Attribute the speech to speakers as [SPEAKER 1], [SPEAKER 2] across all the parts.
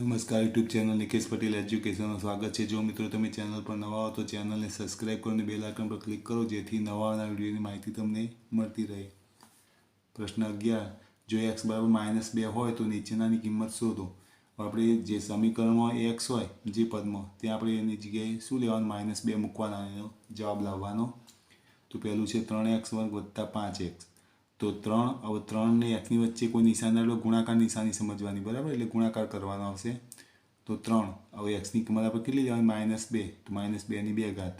[SPEAKER 1] નમસ્કાર, YouTube channel Nikesh Patel એજ્યુકેશનમાં સ્વાગત છે. જો મિત્રો તમે ચેનલ પર નવા હો તો ચેનલને સબસ્ક્રાઇબ કરો અને બેલ આઇકન પર ક્લિક કરો, જેથી નવા નવા વિડીયોની માહિતી તમને મળતી રહે. પ્રશ્ન અગિયાર, જો એક્સ બરાબર માઇનસ બે હોય તો નીચેનાની કિંમત શોધો. આપણે જે સમીકરણમાં એક્સ હોય, જે પદમાં, ત્યાં આપણે એની જગ્યાએ શું લેવાનું? માઇનસ બે મૂકવાના, એનો જવાબ લાવવાનો. તો પહેલું છે ત્રણ એક્સ વર્ગ વત્તા પાંચ એક્સ તો ત્રણ, હવે ત્રણ ને એકની વચ્ચે કોઈ નિશાન એટલે ગુણાકાર નિશાની સમજવાની, બરાબર? એટલે ગુણાકાર કરવાનો આવશે. તો ત્રણ, હવે એક્સની કિંમત આપણે કેટલી લેવાની? માઇનસ બે, તો માઇનસ બેની બે ઘાત.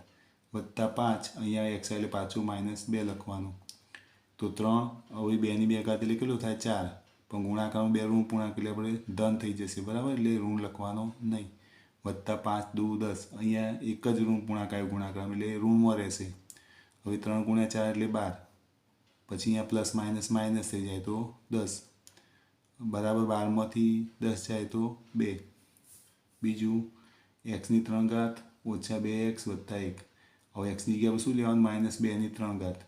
[SPEAKER 1] વત્તા પાંચ, અહીંયા એક્સ એટલે પાછું માઇનસ બે લખવાનું. તો ત્રણ, હવે બેની બે ઘાત એટલે કેટલું થાય? ચાર. પણ ગુણાકારમાં બે ઋણ પૂર્ણાંક એટલે આપણે ધન થઈ જશે, બરાબર? એટલે ઋણ લખવાનો નહીં. વત્તા પાંચ, દુ, દસ. અહીંયા એક જ ઋણ પૂર્ણાંક આવ્યો ગુણાકારમાં, એટલે ઋણમાં રહેશે. હવે ત્રણ ગુણ્યા ચાર એટલે બાર. પછી અહીંયા પ્લસ માઇનસ માઇનસ થઈ જાય તો દસ. બરાબર બારમાંથી દસ જાય તો બે. બીજું એક્સની ત્રણ ઘાત ઓછા બે એક્સ વત્તા એક. હવે એક્સની જગ્યા શું લેવાનું? માઇનસ બેની ત્રણ ઘાત.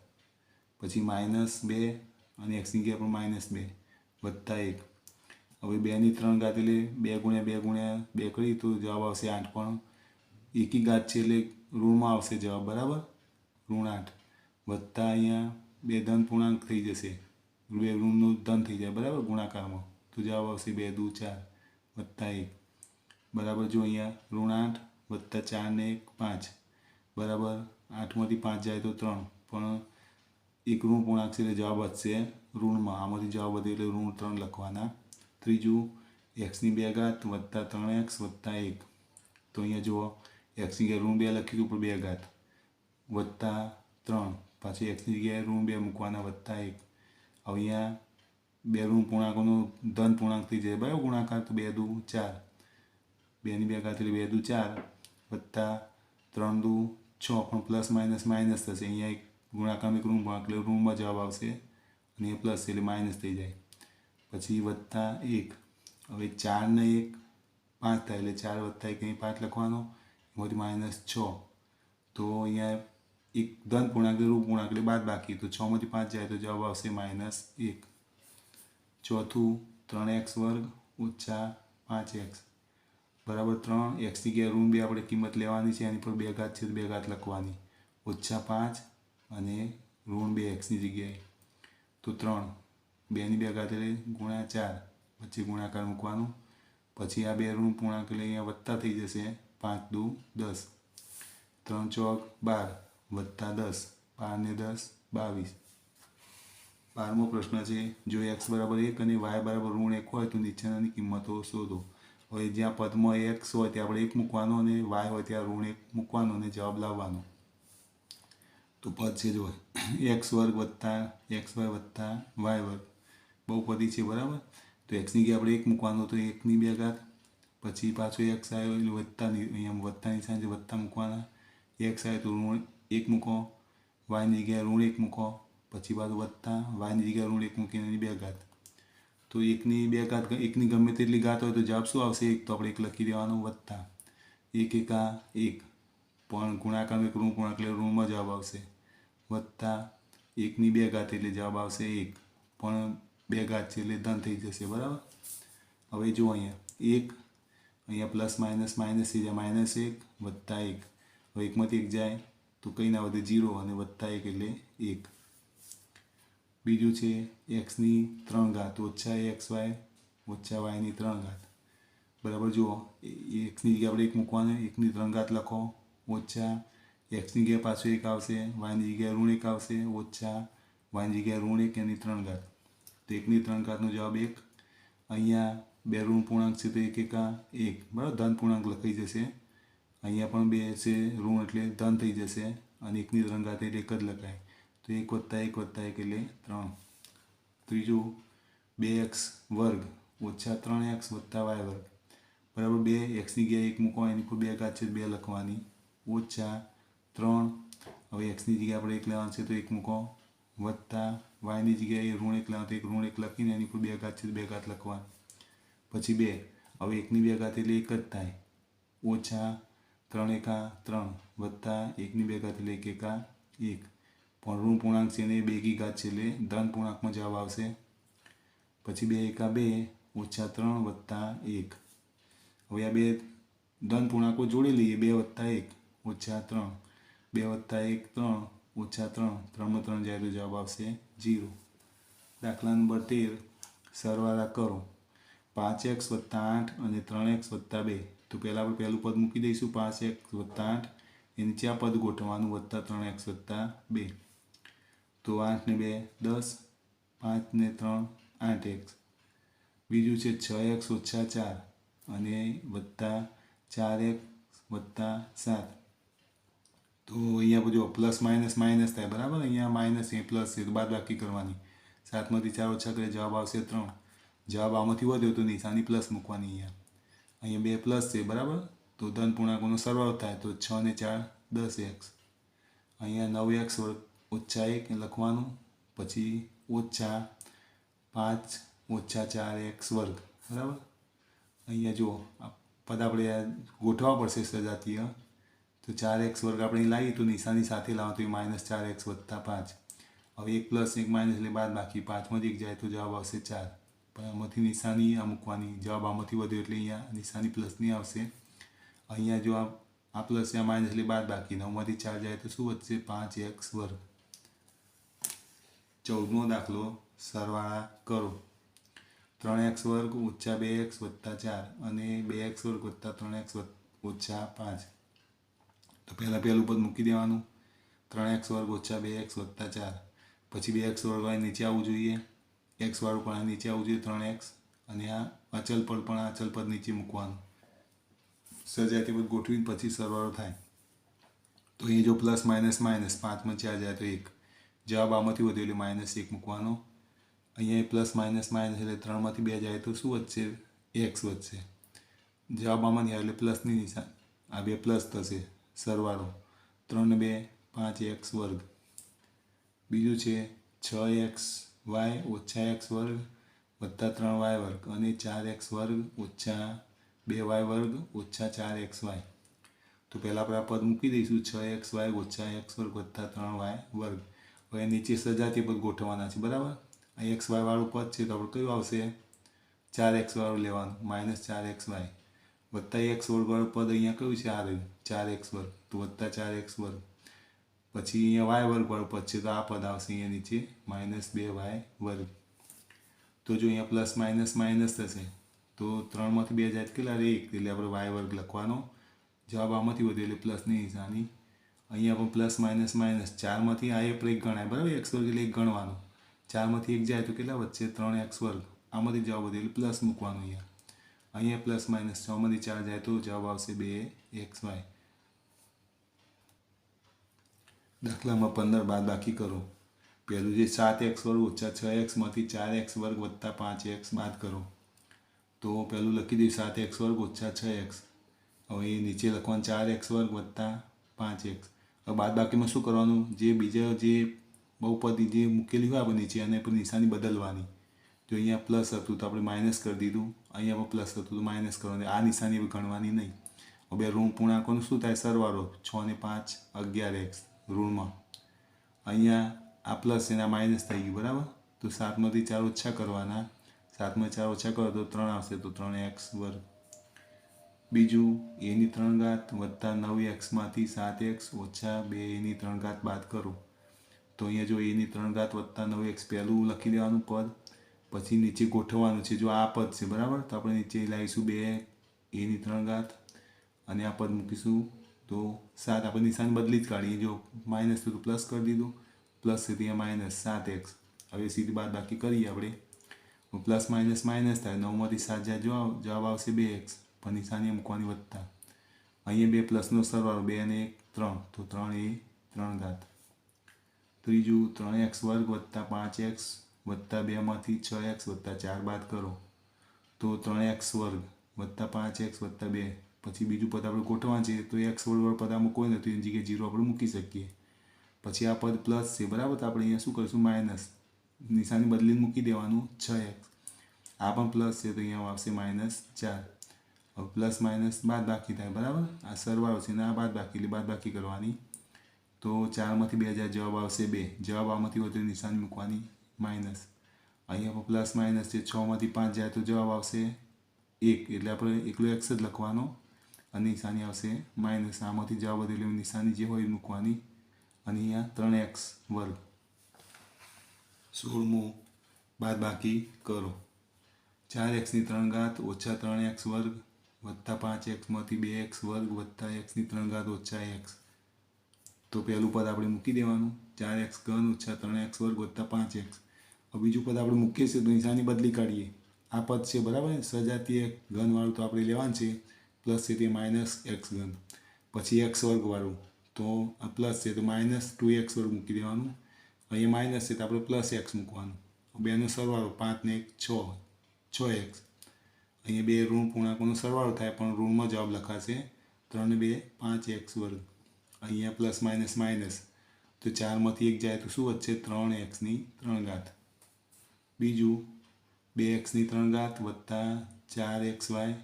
[SPEAKER 1] પછી માઇનસ બે અને એક્સની જગ્યા પર માઇનસ બે વત્તા એક. હવે બેની ત્રણ ઘાત એટલે બે ગુણ્યા બે ગુણ્યા બે કરી તો જવાબ આવશે આઠ પણ એકી ઘાત છે એટલે ઋણમાં આવશે જવાબ. બરાબર? ઋણ આઠ વત્તા અહીંયા બે ધન પૂર્ણાંક થઈ જશે. બે ઋણનું ધન થઈ જાય. બરાબર? ગુણાકારમાં. તો જવાબ આવશે બે, દુ, ચાર, વત્તા એક. બરાબર? જો અહીંયા ઋણ આઠ વત્તા ચાર ને એક, પાંચ. બરાબર? આઠમાંથી પાંચ જાય તો ત્રણ. પણ એક ઋણ પૂર્ણાંક છે એટલે જવાબ વધશે ઋણમાં. આમાંથી જવાબ વધે એટલે ઋણ ત્રણ લખવાના. ત્રીજું એક્સની બે ઘાત વત્તા ત્રણ એક્સ વત્તા એક. તો અહીંયા જુઓ એક્સની જગ્યાએ ઋણ બે લખ્યું ઉપર બે ઘાત? વત્તા ત્રણ. પાછી એક્સની જગ્યાએ ઋણ બે મૂકવાના વત્તા એક. અહીંયા બે ઋણ પૂર્ણાંકોનો ધન પૂર્ણાંક થઈ જાય બરાબર ગુણાકાર, તો બે દુ ચાર. બેની બે ઘાત બે દુ ચાર વત્તા ત્રણ દુ છ, પણ પ્લસ માઇનસ માઇનસ થશે. અહીંયા એક ગુણાકારમાં એક ઋણ પૂર્ણાંક એટલે ઋણમાં જવાબ આવશે. અને એ પ્લસ એટલે માઇનસ થઈ જાય. પછી વત્તા એક. હવે ચાર ને એક પાંચ થાય, એટલે ચાર વત્તા એક, અહીં પાંચ લખવાનો. એમાંથી માઇનસ છ. તો અહીંયા એક ધન પૂર્ણાંક રૂપ પૂર્ણાંક એટલે બાદ બાકી તો છમાંથી પાંચ જાય તો જવાબ આવશે માઇનસ એક. ચોથું ત્રણ એક્સ વર્ગ ઓછા પાંચ એક્સ. બરાબર ત્રણ એક્સની જગ્યાએ ઋણ બે આપણે કિંમત લેવાની છે, એની પર બે ઘાત છે તો બે ઘાત લખવાની. ઓછા પાંચ અને ઋણ બે એક્સની જગ્યાએ. તો ત્રણ. બેની બે ઘાત એટલે ગુણ્યા ચાર. પછી ગુણાકાર મૂકવાનું. પછી આ બે ઋણ પૂર્ણાંક એટલે અહીંયા વધતા થઈ જશે પાંચ દુ દસ. ત્રણ ચોક બાર. વત્તા દસ બાર ને દસ, બાવીસ. બારમો પ્રશ્ન છે, જો એક્સ બરાબર એક અને વાય બરાબર ઋણ એક હોય તો નીચેનાની કિંમતો શોધો. હવે જ્યાં પદમાં એક્સ હોય ત્યાં આપણે એક મૂકવાનો અને વાય હોય ત્યાં ઋણ એક મૂકવાનો અને જવાબ લાવવાનો. તો પદ છે જો એક્સ વર્ગ વત્તા એક્સ વાય વત્તા વાય વર્ગ. બહુપદી છે બરાબર? તો એક્સની જગ્યાએ આપણે એક મૂકવાનો તો એકની બે ઘાત. પછી પાછો એક્સ આવ્યો એટલે વત્તાની, અહીંયા વત્તાની સાંજે વત્તા મૂકવાના. એક્સ આવે તો ઋણ એક મૂકો વાયની જગ્યાએ ઋણ એક મૂકો પછી બાજુ વત્તા વાયની જગ્યાએ ઋણ એક મૂકીને એની બે ઘાત. તો એકની બે ઘાત, એકની ગમે તેટલી ઘાત હોય તો જવાબ શું આવશે? એક. તો આપણે એક લખી દેવાનું વત્તા એક એકા એક. પણ ગુણાકાર એક ઋણ ગુણાક એટલે ઋણમાં જવાબ આવશે. વત્તા એકની બે ઘાત એટલે જવાબ આવશે એક. પણ બે ઘાત છે એટલે ધન થઈ જશે, બરાબર? હવે જુઓ અહીંયા, એક. અહીંયા પ્લસ માઇનસ માઇનસ થઈ જાય માઇનસ એક વત્તા એક. હવે એકમાંથી એક જાય. તો કંઈ ના વધે જીરો અને વધતા એક એટલે એક. બીજું છે એક્સની ત્રણ ઘાત, ઓછા એક્સ વાય ઓછા વાયની ત્રણ ઘાત. બરાબર, જુઓ એક્સની જગ્યાએ આપણે એક મૂકવાનું એકની ત્રણ ઘાત લખો, ઓછા એક્સની જગ્યાએ પાછું એક આવશે વાયની જગ્યાએ ઋણ એક આવશે, ઓછા વાયની જગ્યાએ ઋણ એક, એની ત્રણ ઘાત. તો એકની ત્રણ ઘાતનો જવાબ એક. અહીંયા બે ઋણ પૂર્ણાંક છે તો એક એકા એક. બરાબર, ધન પૂર્ણાંક લખાઈ જશે. અહીંયા પણ બે છે ઋણ એટલે ધન થઈ જશે અને એકની ત્રણ એટલે એક જ લખાય. તો એક વત્તા એક વત્તા એક એટલે ત્રણ. ત્રીજું, બે એક્સ વર્ગ ઓછા ત્રણ એક્સ વત્તા વાય વર્ગ. બરાબર બે એક્સની જગ્યાએ એક મૂકો એની પર બે ઘાત છે બે લખવાની. ઓછા ત્રણ. હવે એક્સની જગ્યાએ આપણે એક લેવાનું છે તો એક મૂકો. વત્તા વાયની જગ્યાએ ઋણ એક લેવાનું, તો એક ઋણ એક લખીને એની પર બે ઘાત છે બે ઘાત લખવાની. પછી બે. હવે એકની બે ઘાત એટલે એક જ થાય. ઓછા ત્રણ એકા ત્રણ વત્તા એકની બે ઘાત એટલે એક એકા એક. પણ પૂર્ણાંક છે ને બે કી ઘાત છે એટલે ધન પૂર્ણાંકમાં જવાબ આવશે. પછી બે એકા બે ઓછા ત્રણ વત્તા એક. હવે આ બે ધન પૂર્ણાંકો જોડી લઈએ. બે વત્તા એક ઓછા ત્રણ. બે વત્તા એક ત્રણ ઓછા ત્રણ. ત્રણમાં ત્રણ જાય તો જવાબ આવશે જીરો. દાખલા નંબર તેર સરવાળા કરો. પાંચ એક્સ વત્તા આઠ અને ત્રણ એક્સ વત્તા બે. તો પહેલાં આપણે પહેલું પદ મૂકી દઈશું, પાંચ એક્સ વત્તા આઠ. એ નીચે આ પદ ગોઠવવાનું, વત્તા ત્રણ, એક્સ વત્તા બે. તો આઠ ને બે, દસ. પાંચ ને ત્રણ, આઠ, એક્સ. બીજું છે છ, એક્સ ઓછા ચાર. અને વત્તા ચાર એક્સ વત્તા સાત. તો અહીંયા જો પ્લસ માઇનસ માઇનસ થાય, બરાબર? અહીંયા માઇનસ એ પ્લસ છે, તો બાદ બાકી કરવાની. સાતમાંથી ચાર ઓછા કરે જવાબ આવશે ત્રણ. જવાબ આમાંથી વધ્યો તો નિશાની પ્લસ મૂકવાની અહીંયા. અહીંયા બે પ્લસ છે, બરાબર? તો ધન પૂર્ણાંકોનો સરવાળો થાય તો છ ને ચાર, દસ એક્સ અહીંયા નવ એક્સ વર્ગ ઓછા એક લખવાનું, પછી ઓછા પાંચ ઓછા ચાર એક્સ વર્ગ, બરાબર? અહીંયા જુઓ આ પદ આપણે આ ગોઠવવા પડશે સજાતીય, તો ચાર એક્સ વર્ગ આપણે લાવીએ તો નિશાની સાથે લાવો તો એ માઇનસ ચાર એક્સ વત્તા પાંચ. હવે એક પ્લસ એક માઇનસ એટલે બાદ બાકી પાંચમાંથી એક જાય તો જવાબ આવશે ચાર. પણ આમાંથી નિશાની આ મૂકવાની જવાબ આમાંથી વધ્યો એટલે અહીંયા નિશાની પ્લસની આવશે. અહીંયા જો આ પ્લસ આ માઇનસ એટલે બાદ બાકી. નવમાંથી ચાર જાય તો શું વધશે? પાંચ એક્સ વર્ગ. ચૌદમો દાખલો સરવાળા કરો. ત્રણ એક્સ વર્ગ ઓછા બે એક્સ વત્તા ચાર અને બે એક્સ વર્ગ વત્તા ત્રણ એક્સ ઓછા પાંચ. તો પહેલાં પહેલું પદ મૂકી દેવાનું. ત્રણ એક્સ વર્ગ ઓછા બે એક્સ વત્તા ચાર. પછી બે એક્સ વર્ગ નીચે આવવું જોઈએ. એક્સ વાળું પણ આ નીચે આવવું જોઈએ, ત્રણ એક્સ અને આ અચલ પદ પણ આ અચલ પદ નીચે મૂકવાનું. સજાતી પદ ગોઠવીને પછી સરવાળો થાય. તો એ જો પ્લસ માઇનસ માઇનસ પાંચમાં ચાર જાય તો એક. જવાબ આમાંથી વધ્યો એટલે માઇનસ એક મૂકવાનો. અહીંયા પ્લસ માઇનસ માઇનસ એટલે ત્રણમાંથી બે જાય તો શું વધશે? એક્સ વધશે. જવાબ આવે એટલે પ્લસની નિશાન. આ બે પ્લસ થશે. સરવાળો. ત્રણ બે, પાંચ એક્સ વર્ગ. બીજું છે છ એક્સ વાય ઓછા એક્સ વર્ગ વત્તા ત્રણ વાય વર્ગ અને ચાર એક્સ વર્ગ ઓછા બે વાય વર્ગ ઓછા ચાર એક્સ વાય. તો પહેલાં આપણે આ પદ મૂકી દઈશું, છ એક્સ વાય ઓછા એક્સ વર્ગ વત્તા ત્રણ વાય વર્ગ. હવે નીચે સજાતી પદ ગોઠવવાના છે, બરાબર? આ એક્સ વાય વાળું પદ છે તો આપણે કયું આવશે? ચાર એક્સ વાળું લેવાનું, માઇનસ ચાર એક્સ વાય. વત્તા એક્સ વર્ગ વાળું પદ અહીંયા કયું છે? આ રહ્યું, ચાર એક્સ વર્ગ. તો વત્તા ચાર એક્સ વર્ગ. પછી અહીંયા વાય વર્ગ વાળું પદ છે, તો આ પદ આવશે અહીંયા નીચે માઇનસ બે વાય વર્ગ. તો જો અહીંયા પ્લસ માઇનસ માઇનસ થશે, તો ત્રણમાંથી બે જાય કેટલા રે એક? એટલે આપણે વાય વર્ગ લખવાનો જવાબ આમાંથી વધ્યો એટલે પ્લસની નિશાની. અહીંયા પણ પ્લસ માઇનસ માઇનસ ચારમાંથી આ એક એક ગણાય, બરાબર? એક્સ વર્ગ એટલે એક ગણવાનો. ચારમાંથી એક જાય તો કેટલા વચ્ચે ત્રણ એક્સ વર્ગ. આમાંથી જવાબ વધે, એટલે પ્લસ મૂકવાનું અહીંયા. અહીંયા પ્લસ માઇનસ છમાંથી ચાર જાય તો જવાબ આવશે બે એક્સ વાય દાખલામાં પંદર બાદ બાકી કરો. પહેલું જે સાત એક્સ વર્ગ ઓછા છ એક્સમાંથી ચાર એક્સ વર્ગ વત્તા પાંચ એક્સ બાદ કરો. તો પહેલું લખી દઈએ સાત એક્સ વર્ગ ઓછા છ એક્સ. હવે નીચે લખવાનું ચાર એક્સ વર્ગ વત્તા પાંચ એક્સ. હવે બાદ બાકીમાં શું કરવાનું? જે બીજા જે બહુપદી જે મૂકેલી હોય આપણે નીચે અને પણ નિશાની બદલવાની. જો અહીંયા પ્લસ હતું તો આપણે માઇનસ કરી દીધું. અહીંયા પણ પ્લસ હતું તો માઇનસ કરવાની. આ નિશાની ગણવાની નહીં. હવે ઋણ પૂર્ણાંકોનું શું થાય? સરવાળો છ ને પાંચ અગિયાર એક્સ. ઋણમાં. અહીંયા આ પ્લસ એના માઇનસ થઈ ગયું, બરાબર? તો સાતમાંથી ચાર ઓછા કરવાના. સાતમાં ચાર ઓછા કરો તો ત્રણ આવશે, તો ત્રણ એક્સ વર્ગ. બીજું, એની ત્રણ ઘાત વત્તા નવ એક્સમાંથી સાત એક્સ ઓછા બે એની ત્રણ ઘાત બાદ કરો. તો અહીંયા જો એની ત્રણ ઘાત વત્તા નવ એક્સ પહેલું લખી દેવાનું પદ, પછી નીચે ગોઠવવાનું છે જો આ પદ છે, બરાબર? તો આપણે નીચે લાવીશું બે, એની ત્રણ ઘાત, અને આ પદ મૂકીશું તો સાત આપણે નિશાન બદલી જ કાઢીએ જો માઇનસ તો પ્લસ કરી દીધું પ્લસ છે ત્યાં માઇનસ સાત એક્સ હવે સીધી બાદ બાકી કરીએ આપણે પ્લસ માઇનસ માઇનસ થાય નવમાંથી સાત જાય જવાબ જવાબ આવશે બે એક્સ પણ નિશાની મૂકવાની વધતા અહીંયા બે પ્લસનો સરવાળો બે અને એક ત્રણ તો ત્રણ એ ત્રણ ઘાત ત્રીજું ત્રણ એક્સ વર્ગ વત્તા પાંચ એક્સ વત્તા બેમાંથી છ એક્સ વત્તા ચાર બાદ કરો. તો ત્રણ એક્સ વર્ગ વત્તા પાંચ એક્સ વત્તા બે પછી બીજું પદ આપણે ગોઠવવા છે, તો એક્સ વર્ગ પદ આમાં કોઈ નથી, એની જગ્યાએ જીરો આપણે મૂકી શકીએ. પછી આ પદ પ્લસ છે, બરાબર? તો આપણે અહીંયા શું કરીશું? માઇનસ નિશાની બદલીને મૂકી દેવાનું છ એક્સ આ પણ પ્લસ છે, તો અહીંયા આવશે માઇનસ ચાર. હવે પ્લસ માઇનસ બાદ બાકી થાય, બરાબર? આ સરવાળો છે ને આ બાદ બાકી, એટલે બાદ બાકી કરવાની. તો ચારમાંથી બે હજાર જવાબ આવશે બે. જવાબ આમાંથી વધુ નિશાની મૂકવાની માઇનસ અહીંયા પ્લસ માઇનસ છે, છમાંથી પાંચ જાય તો જવાબ આવશે એક. એટલે આપણે એકલો એક્સ જ લખવાનો અને નિશાની આવશે. માઇનસ આમાંથી જવાબ એટલે નિશાની જે હોય એ મૂકવાની. અને અહીંયા ત્રણ એક્સ વર્ગ. સોળમું બાદ બાકી કરો. ચાર એક્સની ત્રણ ઘાત ઓછા ત્રણ એક્સ વર્ગ વત્તા પાંચ એક્સમાંથી બે એક્સ વર્ગ વત્તા એક્સની ત્રણ ઘાત ઓછા એક્સ. તો પહેલું પદ આપણે મૂકી દેવાનું. ચાર એક્સ ઘન ઓછા ત્રણ એક્સ વર્ગ વત્તા પાંચ એક્સ. બીજું પદ આપણે મૂકીએ છીએ તો નિશાની બદલી કાઢીએ. આ પદ છે બરાબર ને? સજાતીય ઘનવાળું તો આપણે લેવાનું છે. પ્લસ છે તે માઇનસ એક્સ ઘન. પછી એક્સ વર્ગવાળું તો આ પ્લસ છે તો માઇનસ ટુ એક્સ વર્ગ મૂકી દેવાનું. અહીંયા માઇનસ છે તો આપણે પ્લસ એક્સ મૂકવાનું. બેનો સરવાળો પાંચ ને એક છ. છ એક્સ. અહીંયા બે ઋણ પૂર્ણાંકોનો સરવાળો થાય પણ ઋણમાં જવાબ લખાશે ત્રણ બે પાંચ એક્સ વર્ગ. અહીંયા પ્લસ માઇનસ માઇનસ. તો ચારમાંથી એક જાય તો શું વધશે? ત્રણ એક્સની ત્રણ ઘાત. બીજું બે એક્સની ત્રણ ઘાત વત્તા ચાર એક્સ વાય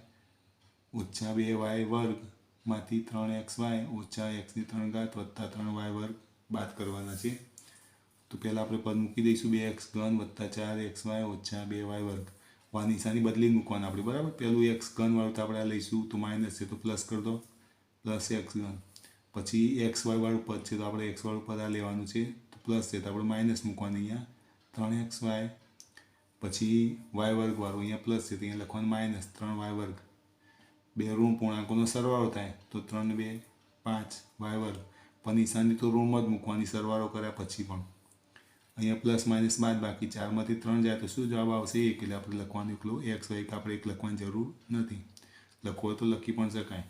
[SPEAKER 1] ઓછા બે વાય વર્ગમાંથી ત્રણ એક્સ વાય ઓછા એક્સની ત્રણ ઘાત વત્તા ત્રણ વાય વર્ગ બાદ કરવાના છે. તો પહેલાં આપણે પદ મૂકી દઈશું, બે એક્સ ઘન વત્તા ચાર એક્સ વાય ઓછા બે વાય વર્ગ. વા નિશાની બદલી મૂકવાના આપણે, બરાબર? પહેલું એક્સ ઘનવાળું તો આપણે આ લઈશું, તો માઇનસ છે તો પ્લસ કરી દો, પ્લસ એક્સ ઘન. પછી એક્સ વાય વાળું પદ છે તો આપણે એક્સ વાળું પદ આ લેવાનું છે, તો પ્લસ છે તો આપણે માઇનસ મૂકવાનું અહીંયા. ત્રણ એક્સ વાય, પછી વાય વર્ગ વાળું અહીંયા પ્લસ છે તો અહીંયા લખવાનું માઇનસ, ત્રણ વાય વર્ગ. બે ઋણ પૂર્ણાંકોનો સરવાળો થાય, તો ત્રણ, બે, પાંચ વાય વર્ગ પણ નિશાની તો ઋણમાં જ મૂકવાની સરવાળો કર્યા પછી પણ. અહીંયા પ્લસ માઇનસ બાદ બાકી ચારમાંથી ત્રણ જાય તો શું જવાબ આવશે? એક. એટલે આપણે લખવાનું એકલું. એક્સ એક આપણે એક લખવાની જરૂર નથી. લખવો તો લખી પણ શકાય.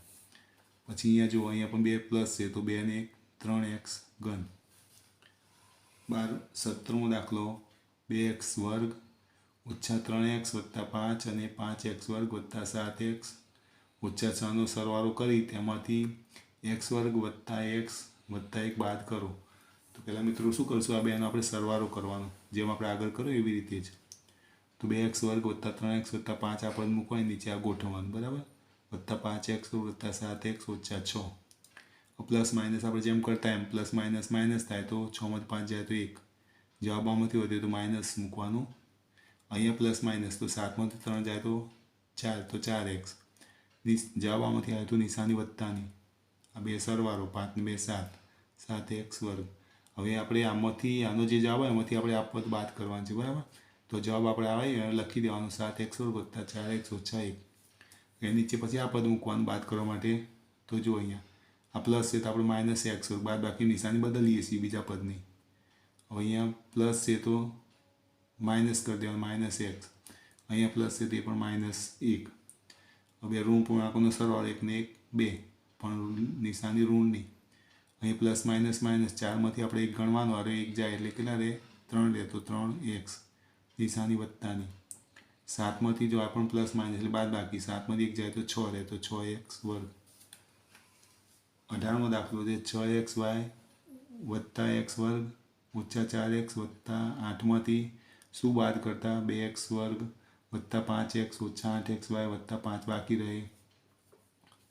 [SPEAKER 1] પછી અહીંયા જો અહીંયા પણ બે પ્લસ છે, તો બે ને એક, ત્રણ એક્સ ઘન. બાર સત્તરમો દાખલો. બે એક્સ વર્ગ ઓછા ત્રણ એક્સ વત્તા પાંચ અને પાંચ એક્સ વર્ગ વત્તા સાત એક્સ છનો સરવાળો કરી તેમાંથી એક્સ વર્ગ વત્તા એક્સ વત્તા એક બાદ કરો. તો પહેલાં મિત્રો શું કરશું? આ બેનો આપણે સરવાળો કરવાનો. જેમ આપણે આગળ કર્યો એવી રીતે જ. તો બે એક્સ વર્ગ વત્તા ત્રણ એક્સ વત્તા પાંચ આ પદ મૂકવાની નીચે આ ગોઠવવાનું, બરાબર? વત્તા પાંચ એક્સ વત્તા સાત એક્સ ઓછા છ. પ્લસ માઇનસ આપણે જેમ કરતા એમ, પ્લસ માઇનસ માઇનસ થાય તો છમાંથી પાંચ જાય તો એક. જવાબમાંથી વધે તો માઇનસ મૂકવાનું. અહીંયા પ્લસ માઇનસ તો સાતમાંથી ત્રણ જાય તો ચાર તો ચાર એક્સ જવાબ આમાંથી આવે તો નિશાની વત્તાની આ બે સરવારો પાંચને બે સાત. સાત એક્સ વર્ગ. હવે આપણે આમાંથી, આનો જે જવાબ આવે એમાંથી આપણે આ પદ બાદ કરવાનું છે, બરાબર? તો જવાબ આપણે આવે લખી દેવાનો, સાત એક્સ વર્ગ વત્તા ચાર એક્સ ઓછા એક. એ નીચે પછી આ પદ મૂકવાનું બાદ કરવા માટે. તો જો અહીંયા, આ પ્લસ છે તો આપણે માઇનસ એક્સ વર્ગ બાદ બાકી નિશાની બદલીએ છીએ બીજા પદની. હવે અહીંયા પ્લસ છે તો માઇનસ કરી દેવાનું, માઇનસ એક્સ. અહીંયા પ્લસ છે તે પણ માઇનસ એક. હવે ઋણ પૂર્ણાંકોનો સરવાળો એકને એક બે પણ નિશાની ઋણની અહીં પ્લસ માઇનસ માઇનસ ચારમાંથી આપણે એક ગણવાનો અરે એક જાય એટલે કેટલા રહે ત્રણ રહે તો ત્રણ એક્સ નિશાની વત્તાની સાતમાંથી જો આ પ્લસ માઇનસ એટલે બાદ બાકી સાતમાંથી એક જાય તો છ રહે તો છ એક્સ વર્ગ અઢારમો દાખલો છે છ એક્સ વાય વત્તા એક્સ વર્ગ ઓછા ચાર એક્સ વત્તા આઠમાંથી શું બાદ કરતા બે એક્સ વર્ગ વત્તા પાંચ એક્સ ઓછા આઠ એક્સ વાય વત્તા પાંચ બાકી રહે.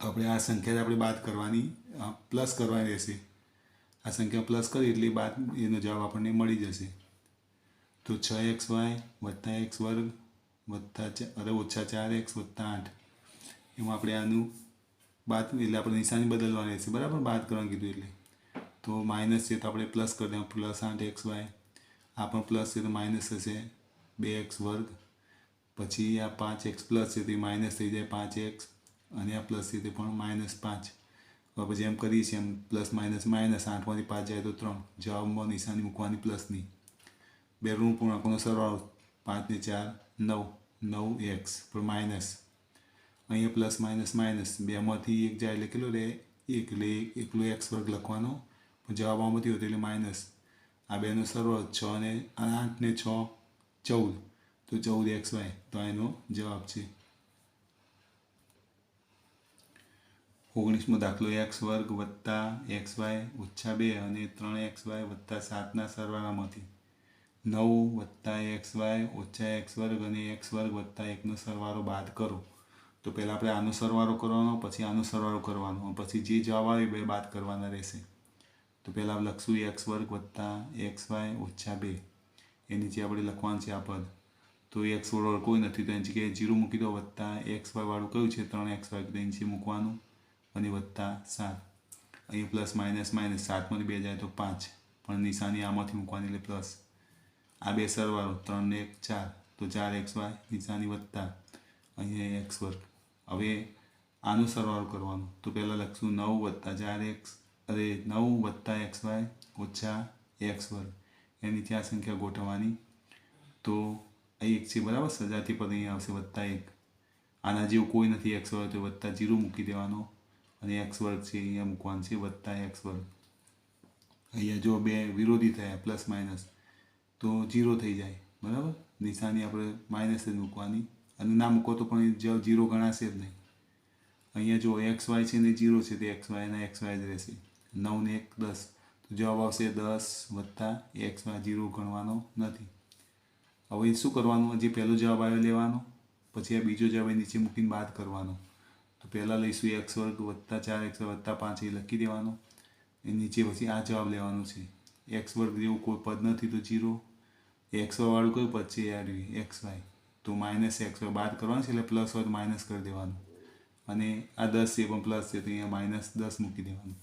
[SPEAKER 1] આપણે આ સંખ્યા આપણે બાદ કરવાની પ્લસ કરવાની રહેશે. આ સંખ્યા પ્લસ કરી એટલે બાદ એનો જવાબ આપણને મળી જશે. તો છ એક્સ વાય વત્તા એક્સ વર્ગ વત્તા અરે ઓછા ચાર એક્સ વત્તા આઠ. એમાં આપણે આનું બાદ, એટલે આપણે નિશાની બદલવાની રહેશે. બરાબર? બાદ કરવાનું કીધું એટલે. તો માઇનસ છે તો આપણે પ્લસ કરી દઉં પ્લસ આઠ એક્સ વાય. આ પણ પ્લસ છે તો માઇનસ થશે બે એક્સ વર્ગ પછી આ પાંચ એક્સ પ્લસ છે તે માઇનસ થઈ જાય પાંચ એક્સ અને આ પ્લસ છે તે પણ માઇનસ પાંચ. પછી એમ કરીએ છીએ એમ પ્લસ માઇનસ માઇનસ આઠમાંથી પાંચ જાય તો ત્રણ. જવાબમાં નિશાની મૂકવાની પ્લસની બે ઋણ પૂર્ણાંકોનો સરવાળો પાંચ ને ચાર, નવ નવ એક્સ પણ માઇનસ. અહીંયા પ્લસ માઇનસ માઇનસ બેમાંથી એક જાય એટલે કેટલો રહે? એક. એટલે એકલો એક્સ વર્ગ લખવાનો. પણ જવાબ આમાંથી હોતો એટલે માઇનસ. આ બેનો સરવાળો છ ને આઠ ને છ, ચૌદ. તો ચૌદ એક્સ વાય, તો એનો જવાબ છે. ઓગણીસમો દાખલો, એક્સ વર્ગ વત્તા એક્સ વાય ઓછા બે અને ત્રણ એક્સ વાય વત્તા સાતના સરવાળામાંથી. નવ વત્તા એક્સ વાય ઓછા એક્સ વર્ગ અને એક્સ વર્ગ વત્તા એકનો સરવાળો બાદ કરો. તો પહેલાં આપણે આનો સરવાળો કરવાનો, પછી આનો સરવાળો કરવાનો પછી જે જવાબ આવે બે બાદ કરવાના રહેશે. તો પહેલાં લખશું એક્સ વર્ગ વત્તા એક્સ વાય ઓછા બે. એ નીચે આપણે લખવાનું છે આ પદ. તો એક્સ બરોબર કોઈ નથી, તો એની જગ્યાએ જીરો મૂકી દો, વત્તા એક્સ વાય વાળું કયું છે? ત્રણ એક્સ વાય તો નીચે મૂકવાનું, અને વત્તા સાત. અહીં પ્લસ માઇનસ માઇનસ સાતમાંથી બે જાય તો પાંચ, પણ નિશાની આમાંથી મૂકવાની એટલે પ્લસ. આ બે સરવાળો, ત્રણ એક ચાર, તો ચાર એક્સ વાય, નિશાની વત્તા, અહીંયા એક્સ વર્ગ. હવે આનો સરવાળો કરવાનો. તો પહેલાં લખશું નવ વત્તા ચાર એક્સ, અરે નવ વત્તા એક્સ વાય ઓછા એક્સ વર્ગ. એની ત્યાં સંખ્યા ગોઠવવાની. તો અહીં એક છે બરાબર સજાથી પર અહીં આવશે વત્તા એક. આના જેવું કોઈ નથી એક્સ વર્ગ, તો વત્તા જીરો મૂકી દેવાનો. અને એક્સ વર્ગ છે અહીંયા મૂકવાનું છે, વત્તા એક્સ વર્ગ. અહીંયા જો બે વિરોધી થયા, પ્લસ માઇનસ, તો જીરો થઈ જાય, બરાબર? નિશાની આપણે માઇનસ જ મૂકવાની. અને ના મૂકો તો પણ જીરો ગણાશે જ નહીં. અહીંયા જો એક્સ વાય છે ને જીરો છે, તે એક્સ વાયના એક્સ વાય જ રહેશે. નવ ને એક દસ, તો જવાબ આવશે દસ વત્તા એક્સ વાય જીરો ગણવાનો નથી. હવે શું કરવાનું? જે પહેલો જવાબ આવ્યો લેવાનો, પછી આ બીજો જવાબ નીચે મૂકીને બાદ કરવાનો. તો પહેલાં લઈશું એક્સ વર્ગ વત્તા ચાર એક્સ વત્તા પાંચ એ લખી દેવાનો. એ નીચે પછી આ જવાબ લેવાનો છે. એક્સ વર્ગ જેવું કોઈ પદ નથી તો જીરો. એક્સ વાળું કયું પદ છે? આરવી એક્સ વાય. તો માઇનસ એક્સ વાય બાદ કરવાનું છે એટલે પ્લસ હોય માઇનસ કરી દેવાનું. અને આ દસ છે પણ પ્લસ છે તો અહીંયા માઇનસ દસ મૂકી દેવાનું.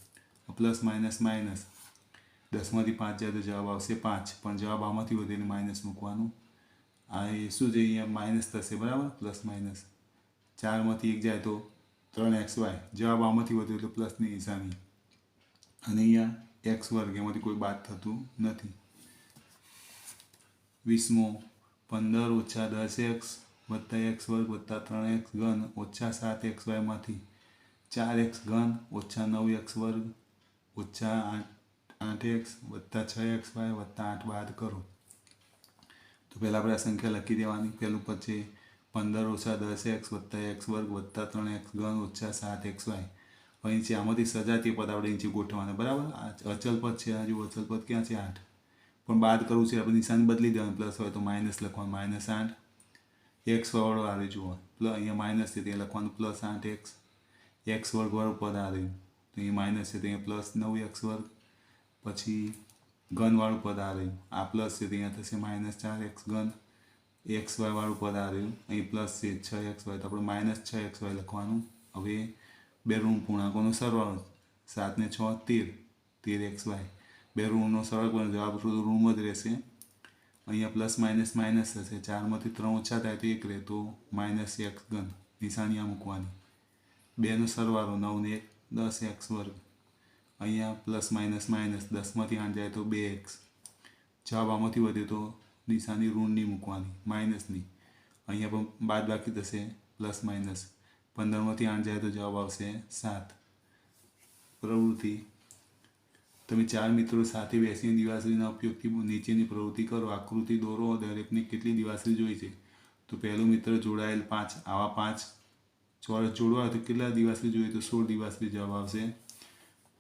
[SPEAKER 1] Plus minus minus. દસમાંથી પાંચ જાય તો જવાબ આવશે પાંચ. પણ જવાબ આમાંથી વધીને માઇનસ મૂકવાનું. આ એ શું છે અહીંયા? માઇનસ થશે, બરાબર? Plus minus. ચારમાંથી એક જાય તો ત્રણ એક્સ વાય. જવાબ આમાંથી વધ્યો એટલે પ્લસની નિશાની. અને અહીંયા એક્સ વર્ગ, એમાંથી કોઈ બાદ થતું નથી. વીસમો, પંદર ઓછા દસ એક્સ વત્તા એક્સ વર્ગ વત્તા ત્રણ એક્સ ઘન ઓછા સાત એક્સ વાયમાંથી. ચાર એક્સ ઘન ઓછા નવ એક્સ વર્ગ ઓછા આઠ આઠ એક્સ વત્તા છ એક્સ વાય વત્તા આઠ બાદ કરો. પહેલાં આપણે આ સંખ્યા લખી દેવાની. પહેલું પછી પંદર ઓછા દસ એક્સ વત્તા એક્સ વર્ગ વત્તા ત્રણ એક્સ ઘન ઓછા સાત એક્સ વાય. હવે નીચે આમાંથી સજાતીય પદ આપણે નીચે ગોઠવવાના. બરાબર? અચલ પદ છે આ જો અચલ પદ ક્યાં છે? આઠ. પણ બાદ કરવું છે, આપણે નિશાન બદલી દેવાનું. પ્લસ હોય તો માઇનસ લખવાનું. માઇનસ આઠ. એક્સ વાળો આવે જુઓ. પ્લસ અહીંયા માઇનસ છે, ત્યાં લખવાનું. પ્લસ આઠ એક્સ. એક્સ વર્ગ વાળું પદ આવે. તો અહીંયા માઇનસ છે, તો અહીંયા પ્લસ નવ એક્સ વર્ગ. પછી ઘનવાળું પદ આ રહ્યું આ પ્લસ છે, તો અહીંયા થશે માઇનસ ચાર એક્સ ઘન એક્સ વાય વાળું પદ આ રહ્યું અહીં પ્લસ છે, છ એક્સ વાય તો આપણે માઇનસ છ એક્સ વાય લખવાનું. હવે બે ઋણ પૂર્ણાંકોનો સરવાળો. સાત ને છ, તેર. તેર એક્સ વાય બે ઋણનો સરળ પણ જવાબ ઋણ જ રહેશે. અહીંયા પ્લસ માઇનસ માઇનસ થશે. ચારમાંથી ત્રણ ઓછા થાય તો એક રહે તો માઇનસ એક્સ ઘન નિશાની મૂકવાની. બેનો સરવાળો નવ ને એક, દસ એક્સ વર્ગ. અહીંયા પ્લસ માઇનસ માઇનસ દસમાંથી આઠ જાય તો બે એક્સ જવાબ આમાંથી વધે તો નિશાની ઋણની મૂકવાની માઇનસની અહીંયા પણ બાદ બાકી થશે પ્લસ માઇનસ પંદરમાંથી આઠ જાય તો જવાબ આવશે સાત. પ્રવૃત્તિ. તમે ચાર મિત્રો સાથે બેસીને દિવાસળીના ઉપયોગથી નીચેની પ્રવૃત્તિ કરો. આકૃતિ દોરો. દરેકને કેટલી દિવાસળી જોઈ છે? તો પહેલો મિત્ર જોડાયેલ પાંચ. આવા પાંચ ચોરસ જોડવા તો કેટલા દિવાસળી જોઈએ? તો સોળ દિવાસળી જવાબ આવશે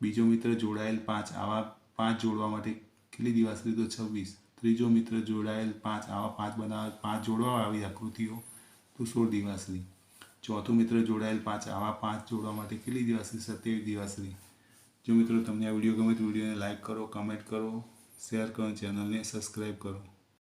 [SPEAKER 1] બીજો મિત્ર જોડાયેલ પાંચ આવા પાંચ જોડવા માટે કેટલી દિવસ તો છવ્વીસ. ત્રીજો મિત્ર જોડાયેલ પાંચ આવા પાંચ બનાવ પાંચ જોડવા આવી આકૃતિઓ તો સોળ દિવસની ચોથો મિત્ર જોડાયેલ પાંચ આવા પાંચ જોડવા માટે કેટલી દિવસની સત્યાવીસ દિવસની જો મિત્રો તમને આ વીડિયો ગમે તો વિડીયોને લાઇક કરો, કમેન્ટ કરો, શેર કરો ચેનલને સબસ્ક્રાઈબ કરો.